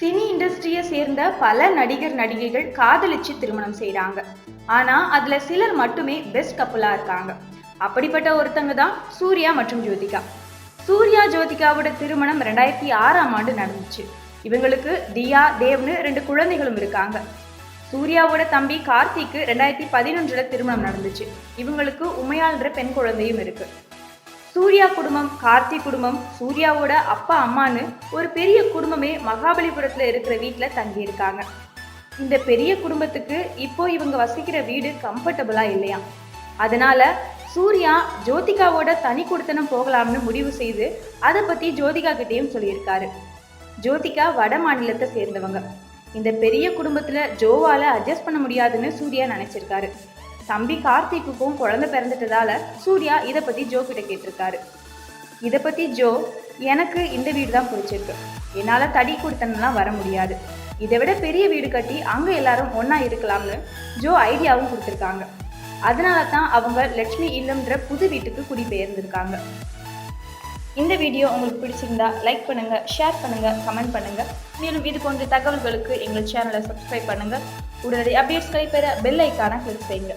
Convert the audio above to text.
Cine இண்டஸ்ட்ரியை சேர்ந்த பல நடிகர் நடிகைகள் காதலிச்சு திருமணம் செய்கிறாங்க ஆனா அதுல சிலர் மட்டுமே பெஸ்ட் கப்புலாக இருக்காங்க. அப்படிப்பட்ட ஒருத்தங்க தான் சூர்யா மற்றும் ஜோதிகா. சூர்யா ஜோதிகாவோட திருமணம் ரெண்டாயிரத்தி ஆறாம் ஆண்டு நடந்துச்சு. இவங்களுக்கு தியா தேவ்னு ரெண்டு குழந்தைகளும் இருக்காங்க. சூர்யாவோட தம்பி கார்த்திக்கு ரெண்டாயிரத்தி பதினொன்றுல திருமணம் நடந்துச்சு. இவங்களுக்கு உமையாள்ன்ற பெண் குழந்தையும் இருக்கு. சூர்யா குடும்பம் கார்த்திக் குடும்பம் சூர்யாவோட அப்பா அம்மான்னு ஒரு பெரிய குடும்பமே மகாபலிபுரத்தில் இருக்கிற வீட்டில் தங்கி இருக்காங்க இந்த பெரிய குடும்பத்துக்கு இப்போ இவங்க வசிக்கிற வீடு கம்ஃபர்டபுளாக இல்லையா? அதனால சூர்யா ஜோதிகாவோட தனி கொடுத்தனம் போகலாம்னு முடிவு செய்து அதை பற்றி ஜோதிகா கிட்டேயும் சொல்லியிருக்காரு. ஜோதிகா வட மாநிலத்தை சேர்ந்தவங்க. இந்த பெரிய குடும்பத்தில் ஜோவால அட்ஜஸ்ட் பண்ண முடியாதுன்னு சூர்யா நினைச்சிருக்காரு. தம்பி கார்த்திக்குக்கும் குழந்தை பிறந்துட்டதால சூர்யா இதை பத்தி ஜோ கிட்ட கேட்டிருக்காரு. இதை பத்தி ஜோ எனக்கு இந்த வீடு தான் பிடிச்சிருக்கு. என்னால தடி கொடுத்தனெல்லாம் வர முடியாது. இதை விட பெரிய வீடு கட்டி அங்க எல்லாரும் ஒன்றா இருக்கலாம்னு ஜோ ஐடியாவும் கொடுத்துருக்காங்க. அதனால தான் அவங்க லட்சுமி இல்லம்ன்ற புது வீட்டுக்கு குடிபெயர்ந்திருக்காங்க. இந்த வீடியோ உங்களுக்கு பிடிச்சிருந்தா லைக் பண்ணுங்க ஷேர் பண்ணுங்க கமெண்ட் பண்ணுங்க. மேலும் இது போன்ற தகவல்களுக்கு எங்கள் சேனலை சப்ஸ்கிரைப் பண்ணுங்க. உடனடி அப்டேட்ஸ்களை பெற பெல் ஐக்கான கிளிக் செய்யுங்க.